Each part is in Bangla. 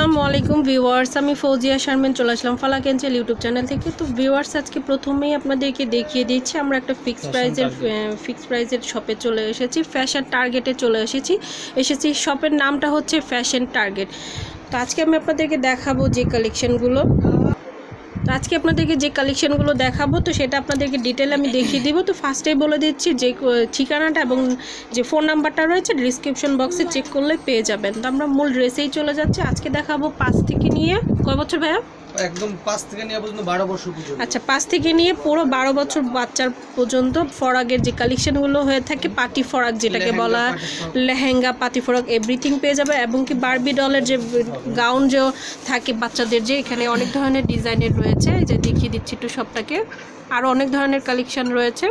আসসালামু আলাইকুম ভিউয়ার্স আমি ফৌজিয়া শারমিন চলে আসলাম ফালা ক্যান্সেল ইউটিউব চ্যানেল থেকে। তো ভিউয়ার্স আজকে প্রথমেই আপনাদেরকে দেখিয়ে দিচ্ছি আমরা একটা ফিক্স প্রাইজের ফিক্স প্রাইজের শপে চলে এসেছি ফ্যাশন টার্গেটে চলে এসেছি। এসেছি শপের নামটা হচ্ছে ফ্যাশন টার্গেট তো আজকে আমি আপনাদেরকে দেখাবো যে কালেকশনগুলো আজকে আপনাদেরকে যে কালেকশানগুলো দেখাবো, তো সেটা আপনাদেরকে ডিটেল আমি দেখিয়ে দিব। তো ফার্স্টেই বলে দিচ্ছি যে ঠিকানাটা এবং যে ফোন নাম্বারটা রয়েছে ডিসক্রিপশন বক্সে চেক করলে পেয়ে যাবেন। তো আমরা মূল ড্রেসেই চলে যাচ্ছি। আজকে দেখাবো পাঁচ থেকে নিয়ে। কয় বছর ভাইয়া? একদম পাঁচ থেকে নিয়ে পর্যন্ত বারো বছর পর্যন্ত। আচ্ছা পাঁচ থেকে নিয়ে পুরো বারো বছর বাচ্চার পর্যন্ত ফরাকের যে কালেকশনগুলো হয়ে থাকে পাটি ফরাক যেটাকে বলা লেহেঙ্গা পাতি ফরাক এভরিথিং পেয়ে যাবে এবং কি বারবি ডলের যে গাউন যে থাকে বাচ্চাদের যে এখানে অনেক ধরনের ডিজাইনের রয়েছে। যে দেখিয়ে দিচ্ছি একটু সবটাকে। আরও অনেক ধরনের কালেকশন রয়েছে।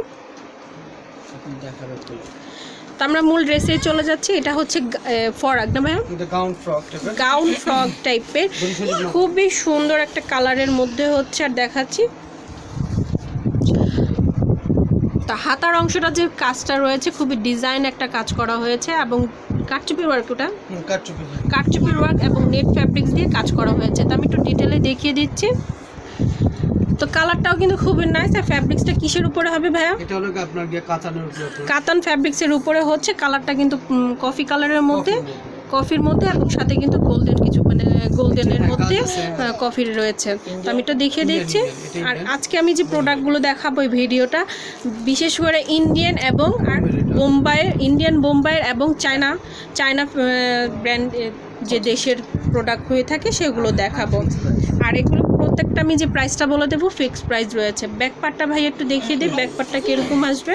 দেখাবে তো আমরা মূল ড্রেসে চলে যাচ্ছি। এটা হচ্ছে ফরাক না ভাইয়া? গাউন ফ্রক টাইপের। খুবই সুন্দর একটা কালারের মধ্যে হচ্ছে আর দেখাচ্ছি। তা হাতার অংশটা যে কাজটা রয়েছে খুবই ডিজাইন একটা কাজ করা হয়েছে এবং কাটচুপি ওয়ার্ক ওটা? কাটচুপির ওয়ার্ক এবং নেট ফ্যাব্রিক্স দিয়ে কাজ করা হয়েছে। তো আমি একটু ডিটেলে দেখিয়ে দিচ্ছি। তো কালারটাও কিন্তু খুবই নাইস আর ফ্যাব্রিক্সটা কিসের উপরে হবে ভাইয়া? এটা হলো আপনার গিয়ে কাঁচানোর উপরে কাতান ফ্যাব্রিক্সের উপরে হচ্ছে কালারটা কিন্তু কফি কালারের মধ্যে কফির মধ্যে। এবং সাথে কিন্তু গোল্ডেন কিছু মানে গোল্ডেনের হ্যাঁ, মধ্যে কফির রয়েছে। তো আমি এটা দেখিয়ে দিচ্ছি। আর আজকে আমি যে প্রোডাক্টগুলো দেখাবো এই ভিডিওটা বিশেষ করে ইন্ডিয়ান এবং আর বোম্বাইয়ের ইন্ডিয়ান বোম্বাইয়ের এবং চায়না চায়না ব্র্যান্ড যে দেশের প্রোডাক্ট হয়ে থাকে সেগুলো দেখাবো। আর এগুলো প্রত্যেকটা আমি যে প্রাইসটা বলে দেবো ফিক্সড প্রাইস রয়েছে। ব্যাক পার্টটা ভাই একটু দেখিয়ে দিই ব্যাক পার্টটা কীরকম আসবে?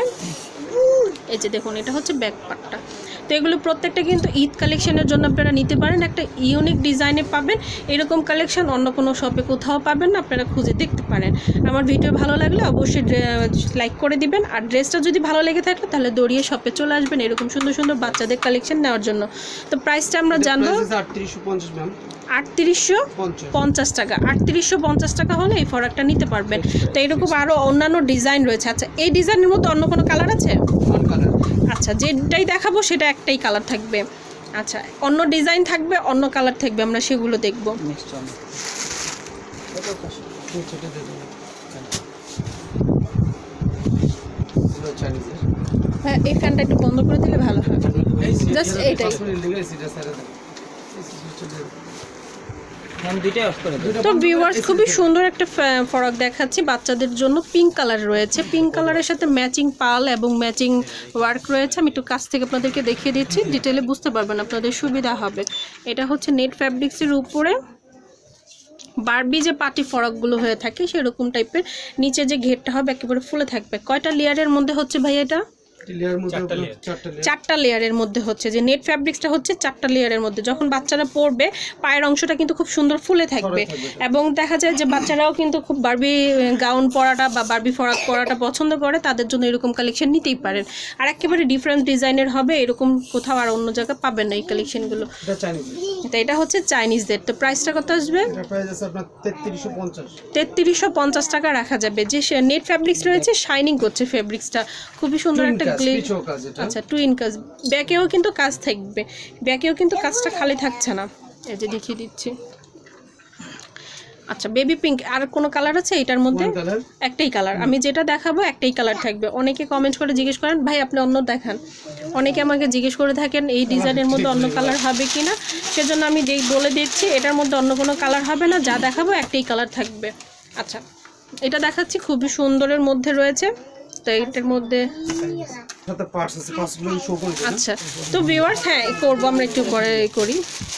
এই যে দেখুন এটা হচ্ছে ব্যাক পার্টটা তো এগুলো প্রত্যেকটা কিন্তু ঈদ কালেকশনের জন্য আপনারা নিতে পারেন। একটা ইউনিক ডিজাইনে পাবেন। এরকম কালেকশন অন্য কোনো শপে কোথাও পাবেন না আপনারা খুঁজে দেখতে পারেন। আমার ভিডিও ভালো লাগলে অবশ্যই লাইক করে দিবেন। আর ড্রেসটা যদি ভালো লেগে থাকে তাহলে দৌড়িয়ে শপে চলে আসবেন। এরকম সুন্দর সুন্দর বাচ্চাদের কালেকশন নেওয়ার জন্য। তো প্রাইসটা আমরা জানব। আটত্রিশশো পঞ্চাশ। টাকা। আটত্রিশশো পঞ্চাশ টাকা হলে এই ফরাকটা নিতে পারবেন। তো এরকম আরও অন্যান্য ডিজাইন রয়েছে। আচ্ছা এই ডিজাইনের মতো অন্য কোনো কালার আছে? কালার আচ্ছা যেটাই দেখাবো সেটা একটাই কালার থাকবে। আচ্ছা অন্য ডিজাইন থাকবে অন্য কালার থাকবে আমরা সেগুলো দেখব। হ্যাঁ এই ফ্যানটা একটু বন্ধ করে দিলে ভালো হয়। Just এইটাই। তো ভিউয়ার্স খুবই সুন্দর একটা ফরক দেখাচ্ছি। বাচ্চাদের জন্য পিঙ্ক কালার রয়েছে। পিঙ্ক কালারের সাথে ম্যাচিং পাল এবং ম্যাচিং ওয়ার্ক রয়েছে। আমি একটু কাছ থেকে আপনাদেরকে দেখিয়ে দিচ্ছি। ডিটেলে বুঝতে পারবেন আপনাদের সুবিধা হবে। এটা হচ্ছে নেট ফ্যাব্রিক্সের উপরে। বারবি যে পাটি ফরকগুলো হয়ে থাকে, সেরকম টাইপের নিচে যে ঘেরটা হবে, একেবারে ফুলে থাকবে। কয়টা লেয়ারের মধ্যে হচ্ছে ভাই এটা? চারটা লেয়ার চারটা লেয়ার চারটা লেয়ারের মধ্যে হচ্ছে যে নেট ফ্যাব্রিক্সটা হচ্ছে চারটা লেয়ারের মধ্যে। যখন বাচ্চারা পরবে পায়ের অংশটা কিন্তু খুব সুন্দর ফুলে থাকবে। এবং দেখা যায় যে বাচ্চারাও কিন্তু খুব বারবি গাউন পরাটা বা বারবি ফরাক পরাটা পছন্দ করে তাদের জন্য এরকম কালেকশন নিতেই পারেন। আর একেবারে ডিফারেন্ট ডিজাইনের হবে এরকম কোথাও আর অন্য জায়গায় পাবেন না এই কালেকশনগুলো এটা তো এটা হচ্ছে চাইনিজদের তো প্রাইসটা কত আসবে? এটা প্রাইস আছে আপনার তেত্রিশশো পঞ্চাশ। তেত্রিশশো পঞ্চাশ টাকা রাখা যাবে। যে নেট ফ্যাব্রিক্স রয়েছে শাইনিং করছে ফ্যাব্রিক্সটা খুবই সুন্দর একটা এটা আচ্ছা টুইন কাজ ব্যাকেও কিন্তু কাজ থাকবে। ব্যাকেও কিন্তু কাজটা খালি থাকছে না। এই যে দেখিয়ে দিচ্ছি। আচ্ছা বেবি পিঙ্ক আর কোনো কালার আছে এটার মধ্যে? একটাই কালার আমি যেটা দেখাবো একটাই কালার থাকবে। অনেকে কমেন্ট করে জিজ্ঞেস করেন ভাই আপনি অন্য দেখান। অনেকে আমাকে জিজ্ঞেস করে থাকেন এই ডিজাইনের মধ্যে অন্য কালার হবে কি না সেজন্য আমি বলে দিচ্ছি এটার মধ্যে অন্য কোনো কালার হবে না। যা দেখাবো একটাই কালার থাকবে। আচ্ছা এটা দেখাচ্ছি খুবই সুন্দরের মধ্যে রয়েছে। তো এটার মধ্যে? আচ্ছা। তো ভিউয়ার্স হ্যাঁ করব আমরা একটু পরে করি।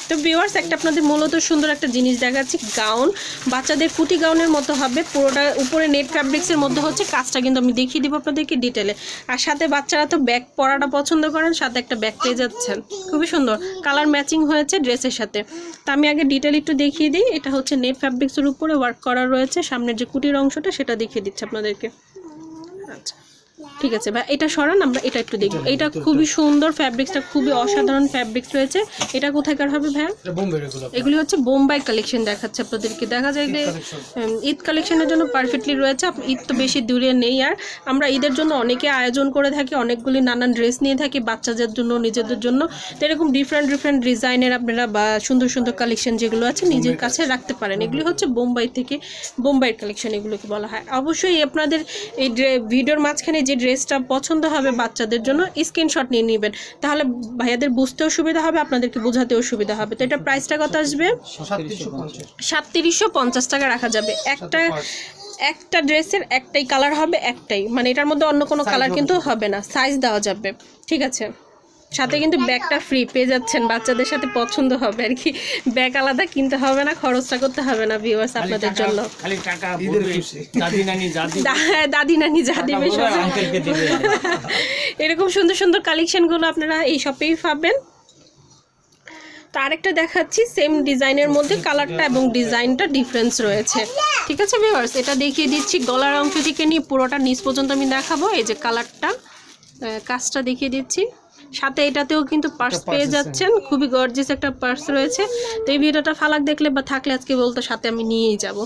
তো ভিউয়ার্স একটা আপনাদের মূলত সুন্দর একটা জিনিস দেখাচ্ছি গাউন বাচ্চাদের কুটি গাউনের মতো হবে পুরোটা উপরে নেট ফ্যাব্রিক্সের মধ্যে হচ্ছে কাজটা কিন্তু আমি দেখিয়ে দিব আপনাদেরকে ডিটেলে আর সাথে বাচ্চারা তো ব্যাগ পরাটা পছন্দ করেন সাথে একটা ব্যাগ পেয়ে যাচ্ছেন। খুবই সুন্দর। কালার ম্যাচিং হয়েছে ড্রেসের সাথে। তো আমি আগে ডিটেল একটু দেখিয়ে দিই এটা হচ্ছে নেট ফ্যাব্রিক্সের উপরে ওয়ার্ক করা রয়েছে সামনের যে কুটির অংশটা সেটা দেখিয়ে দিচ্ছে আপনাদেরকে। আচ্ছা ঠিক আছে ভাই এটা সরান আমরা এটা একটু দেখব। এটা খুবই সুন্দর ফ্যাব্রিক্সটা খুবই অসাধারণ ফ্যাব্রিক্স রয়েছে। এটা কোথাকার হবে রেগুলো এগুলি হচ্ছে বোম্বাই কালেকশন দেখাচ্ছে আপনাদেরকে। দেখা যায় যে ঈদ কালেকশনের জন্য পারফেক্টলি রয়েছে। ঈদ তো বেশি দূরে নেই আর। আমরা ঈদের জন্য অনেকে আয়োজন করে থাকি অনেকগুলি নানান ড্রেস নিয়ে থাকি বাচ্চাদের জন্য নিজেদের জন্য। তো এরকম ডিফারেন্ট ডিফারেন্ট ডিজাইনের আপনারা বা সুন্দর সুন্দর কালেকশন যেগুলো আছে নিজের কাছে রাখতে পারেন। এগুলি হচ্ছে বোম্বাই থেকে বোম্বাইয়ের কালেকশন এগুলোকে বলা হয়। অবশ্যই আপনাদের এই ভিডিওর মাঝখানে যে ড্রেসটা পছন্দ হবে বাচ্চাদের জন্য স্ক্রিনশট নিয়ে নেবেন। তাহলে ভাইয়াদের বুঝতেও সুবিধা হবে আপনাদেরকে বোঝাতেও সুবিধা হবে। তো এটা প্রাইসটা কত আসবে? সাতত্রিশশো পঞ্চাশ। পঞ্চাশ টাকা রাখা যাবে। একটা একটা ড্রেসের একটাই কালার হবে একটাই। মানে এটার মধ্যে অন্য কোনো কালার কিন্তু হবে না। সাইজ দেওয়া যাবে। ঠিক আছে? সাথে কিন্তু ব্যাগটা ফ্রি পেয়ে যাচ্ছেন বাচ্চাদের সাথে পছন্দ হবে আর কি। ব্যাগ আলাদা কিনতে হবে না খরচটা করতে হবে না ভিউয়ার্স আপনাদের জন্য। দাদি নানি যা দিবে। এরকম সুন্দর সুন্দর কালেকশনগুলো আপনারা এই শপেই পাবেন। তো আরেকটা দেখাচ্ছি সেম ডিজাইনের মধ্যে কালারটা এবং ডিজাইনটা ডিফারেন্স রয়েছে। ঠিক আছে ভিউয়ার্স এটা দেখিয়ে দিচ্ছি গলার অংশ থেকে নিয়ে পুরোটা নিচ পর্যন্ত আমি দেখাবো। এই যে কালারটা কাজটা দেখিয়ে দিচ্ছি। সাথে এটাতেও কিন্তু পার্স পেয়ে যাচ্ছেন। খুবই গর্জিস একটা পার্স রয়েছে। তো এই ভিডিওটা ফালাক দেখলে বা থাকলে আজকে বলতো সাথে আমি নিয়েই যাব।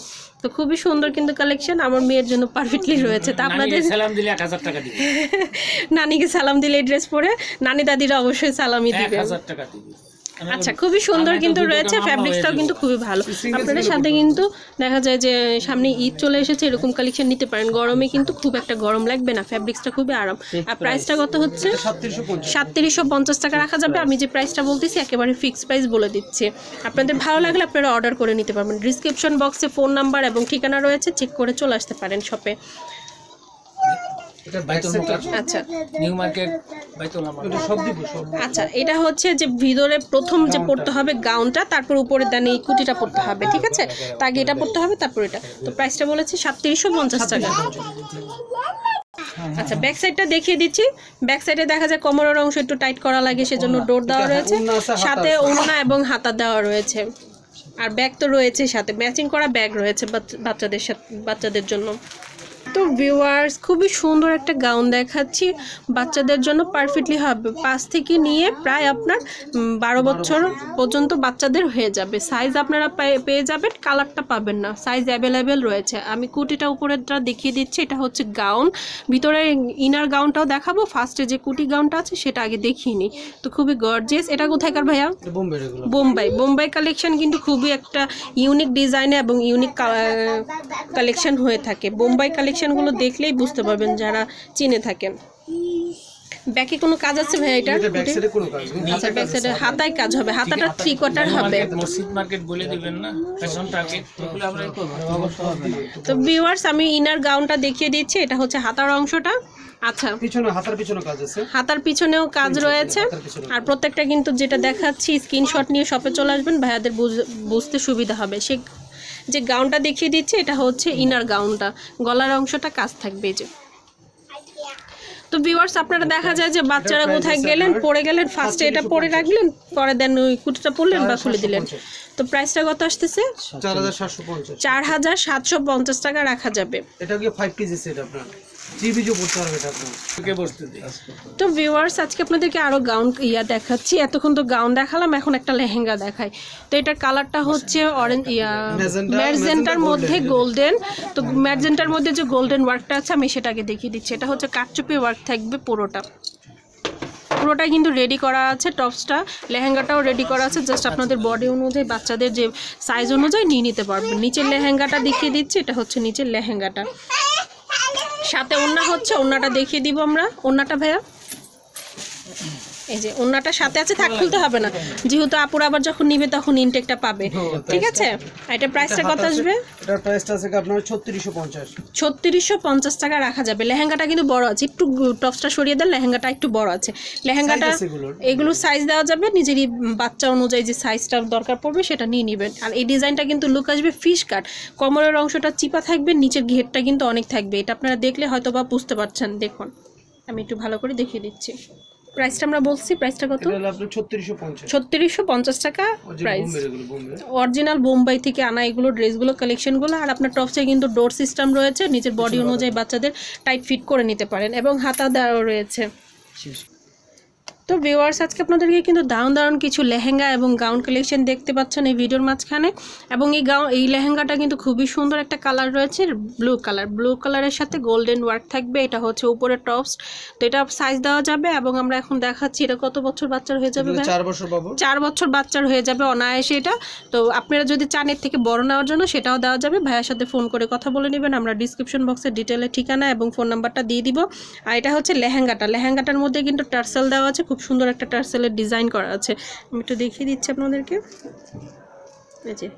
তো খুবই সুন্দর কিন্তু কালেকশন আমার মেয়ের জন্য পারফেক্টলি রয়েছে। তা আপনাদের নানিকে সালাম দিলে এক হাজার টাকা দিবে। নানিকে সালাম দিলে ড্রেস পরে। নানি দাদিরা অবশ্যই সালামই দিবে হাজার টাকা দিবে। আচ্ছা খুবই সুন্দর কিন্তু রয়েছে ফ্যাব্রিক্সটাও কিন্তু খুবই ভালো। আপনাদের সাথে কিন্তু দেখা যায় যে সামনে ঈদ চলে এসেছে এরকম কালেকশন নিতে পারেন। গরমে কিন্তু খুব একটা গরম লাগবে না ফ্যাব্রিক্সটা খুবই আরাম। আর প্রাইসটা কত হচ্ছে? সাতত্রিশশো পঞ্চাশ। টাকা রাখা যাবে। আমি যে প্রাইসটা বলতেছি একেবারে ফিক্সড প্রাইস বলে দিচ্ছি। আপনাদের ভালো লাগলে আপনারা অর্ডার করে নিতে পারবেন। ডিসক্রিপশন বক্সে ফোন নাম্বার এবং ঠিকানা রয়েছে চেক করে চলে আসতে পারেন শপে এটা বাইতুল আচ্ছা। নিউ মার্কেট বাইতুল এটা সব দিব সব আচ্ছা এটা হচ্ছে যে ভিতরে প্রথম যে পড়তে হবে গাউনটা তারপর উপরে দেন এই কুটিটা পড়তে হবে ঠিক আছে? তা আগে এটা পড়তে হবে তারপর এটা। তো প্রাইসটা বলেছি সাতত্রিশশো পঞ্চাশ টাকা। আচ্ছা ব্যাক সাইডটা দেখিয়ে দিচ্ছি। ব্যাক সাইডে দেখা যায় কোমরের অংশ একটু টাইট করা লাগে সেজন্য ডোর দেওয়া রয়েছে। সাথে। ওড়না এবং হাতা দেওয়া রয়েছে। আর ব্যাগ তো রয়েছে সাথে। ম্যাচিং করা ব্যাগ রয়েছে বাচ্চাদের সাথে বাচ্চাদের জন্য। তো ভিউয়ার্স খুবই সুন্দর একটা গাউন দেখাচ্ছি। বাচ্চাদের জন্য পারফেক্টলি হবে। পাঁচ থেকে নিয়ে প্রায় আপনার বারো বছর পর্যন্ত বাচ্চাদের হয়ে যাবে। সাইজ আপনারা পেয়ে- যাবেন কালারটা পাবেন না। সাইজ অ্যাভেলেবেল রয়েছে। আমি কুটিটা উপরেরটা দেখিয়ে দিচ্ছি। এটা হচ্ছে গাউন ভিতরে ইনার গাউনটাও দেখাবো। ফার্স্টে যে কুটি গাউনটা আছে সেটা আগে দেখিনি তো খুবই গর্জিয়াস এটা কোথায়কার ভাইয়া? বোম্বাই। বোম্বাই কালেকশন কিন্তু খুবই একটা ইউনিক ডিজাইনে এবং ইউনিক কালেকশন হয়ে থাকে। বোম্বাই কালেকশনগুলো দেখলেই বুঝতে পারবেন যারা চিনে থাকেন। ব্যাকে কোনো কাজ আছে ভাই এটা এটা ব্যাক সাইডে কোনো কাজ নেই। আচ্ছা ব্যাক সাইডে হাতায় কাজ হবে হাতাটা থ্রি কোয়ার্টার হবে। মসজিদ মার্কেট বলে দিবেন না ফ্যাশন টার্গেট আমরা করব তো ভিউয়ার্স আমি ইনার গাউনটা দেখিয়ে দিচ্ছি এটা হচ্ছে হাতার অংশটা। আচ্ছা। পিছনে হাতার পিছনে কাজ আছে। হাতার পিছনেও কাজ রয়েছে। আর প্রত্যেকটা কিন্তু যেটা দেখাচ্ছি স্ক্রিনশট নিয়ে শপে চলে আসবেন ভাইয়াদের বুঝ- বুঝতে সুবিধা হবে। সে যে গাউনটা দেখিয়ে দিচ্ছে এটা হচ্ছে ইনার গাউনটা গলার অংশটা কাজ থাকবে যে। তো ভিউয়ার্স আপনারা দেখা যায় যে বাচ্চারা কোথায় গেলেন পড়ে পরে গেলেন ফার্স্টে এটা পরে রাখলেন পরে দেন ওই কুটিটা পরলেন বা খুলে দিলেন। তো প্রাইসটা কত আসতেছে? চার হাজার সাতশো পঞ্চাশ। চার হাজার সাতশো পঞ্চাশ টাকা রাখা যাবে। এটা কি ফাইভ কেজি সেট আপনার? তো ভিউয়ার্স আজকে আপনাদেরকে আরও গাউন ইয়া দেখাচ্ছি। এতক্ষণ তো গাউন দেখালাম এখন একটা লেহেঙ্গা দেখাই। তো এটার কালারটা হচ্ছে অরেঞ্জ ইয়া magenta মধ্যে গোল্ডেন তো ম্যাজেন্টার মধ্যে যে গোল্ডেন ওয়ার্কটা আছে আমি সেটাকে দেখিয়ে দিচ্ছি। এটা হচ্ছে কাটচুপি ওয়ার্ক থাকবে পুরোটা। পুরোটাই কিন্তু রেডি করা আছে টপসটা লেহেঙ্গাটাও রেডি করা আছে। জাস্ট আপনাদের বডি অনুযায়ী বাচ্চাদের যে সাইজ অনুযায়ী নিয়ে নিতে পারবেন। নিচের লেহেঙ্গাটা দেখিয়ে দিচ্ছি এটা হচ্ছে নিচের লেহেঙ্গাটা। সাথে ওন্না হচ্ছে ওন্নাটা দেখিয়ে দিব আমরা। ওন্নাটা ভাইয়া। এই যে ওন্নাটা সাথে আছে থাক খুলতে হবে না। যেহেতু আপুর আবার যখন নিবে তখন ইনটেকটা পাবে। ঠিক আছে? এটা প্রাইসটা কত আসবে? এটার প্রাইসটা আছে আপনার ছত্রিশশো পঞ্চাশ? ছত্রিশশো পঞ্চাশ টাকা রাখা যাবে। লেহেঙ্গাটা কিন্তু বড় আছে। একটু টপসটা সরিয়ে দেন লেহেঙ্গাটা একটু বড় আছে। লেহেঙ্গাটা? এগুলো। সাইজ দেওয়া যাবে। নিজেরই বাচ্চা অনুযায়ী যে সাইজটা দরকার পড়বে সেটা নিয়ে নেবেন। আর এই ডিজাইনটা কিন্তু লুক আসবে ফিশ কাট কোমরের অংশটা চিপা থাকবে নিচের ঘেরটা কিন্তু অনেক থাকবে। এটা আপনারা দেখলে হয়তো বা বুঝতে পারছেন। দেখুন আমি একটু ভালো করে দেখিয়ে দিচ্ছি। প্রাইসটা আমরা বলছি প্রাইসটা কত? ছত্রিশশো পঞ্চাশ। টাকা প্রাইস। অরিজিনাল বোম্বাই থেকে আনা এগুলো ড্রেসগুলো কালেকশনগুলো আর আপনার টপসে কিন্তু ডোর সিস্টেম রয়েছে নিজের বডি অনুযায়ী বাচ্চাদের টাইট ফিট করে নিতে পারেন এবং হাতা দেওয়া রয়েছে তো ভিউয়ার্স আজকে আপনাদেরকে কিন্তু দারুণ দারুণ কিছু লেহেঙ্গা এবং গাউন কালেকশন দেখতে পাচ্ছেন এই ভিডিওর মাঝখানে। এবং এই গাউন এই লেহেঙ্গাটা কিন্তু খুবই সুন্দর একটা কালার রয়েছে ব্লু কালার ব্লু কালারের সাথে গোল্ডেন ওয়ার্ক থাকবে এটা হচ্ছে উপরে টপস তো এটা সাইজ দেওয়া যাবে এবং আমরা এখন দেখাচ্ছি এটা কত বছর বাচ্চার হয়ে যাবে চার বছর চার বছর বাচ্চার হয়ে যাবে অনায়াসে এটা। তো আপনারা যদি চান এর থেকে বড় নেওয়ার জন্য সেটাও দেওয়া যাবে। ভাইয়ের সাথে ফোন করে কথা বলে নেবেন আমরা ডিসক্রিপশন বক্সে ডিটেলে ঠিকানা এবং ফোন নাম্বারটা দিয়ে দিব। আর এটা হচ্ছে লেহেঙ্গাটা। লেহেঙ্গাটার মধ্যে কিন্তু টার্সেল দেওয়া আছে খুব সুন্দর একটা টার্সেলের ডিজাইন করা আছে। আমি একটু দেখিয়ে দিচ্ছি আপনাদেরকে। এই যে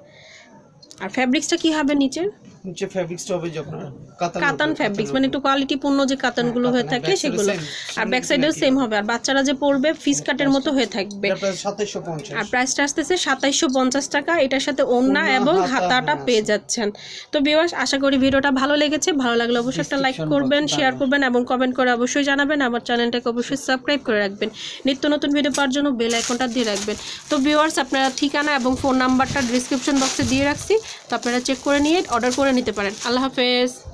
আর ফ্যাব্রিক্সটা কি হবে নিচের? নিচে ফ্যাব্রিক্সটা হবে যে আপনার কাতান কাতান ফ্যাব্রিক্স মানে একটু কোয়ালিটি পূর্ণ যে কাতানগুলো হয়ে কাতান, থাকে সেগুলো। আর ব্যাক সাইডেও। সেম হবে। আর বাচ্চারা যে পরবে ফিস কাটের মতো হয়ে থাকবে। আর প্রাইসটা আসতেছে সাতাইশশো পঞ্চাশ টাকা। এটার সাথে ওড়না, এবং হাতা, হাতাটা হ্যাঁ, পেয়ে যাচ্ছেন। তো বিওয়াস আশা করি ভিডিওটা ভালো লেগেছে। ভালো লাগলে অবশ্যই একটা লাইক করবেন শেয়ার করবেন এবং কমেন্ট করে অবশ্যই জানাবেন। আমার চ্যানেলটাকে অবশ্যই সাবস্ক্রাইব করে রাখবেন। নিত্য নতুন ভিডিও পাওয়ার জন্য বেল আইকনটা দিয়ে রাখবেন। তো ভিউয়ার্স আপনারা ঠিকানা এবং ফোন নাম্বারটা ডিসক্রিপশন বক্সে দিয়ে রাখছি। তো আপনারা চেক করে নিয়ে অর্ডার করে নিতে পারেন। আল্লাহ হাফেজ।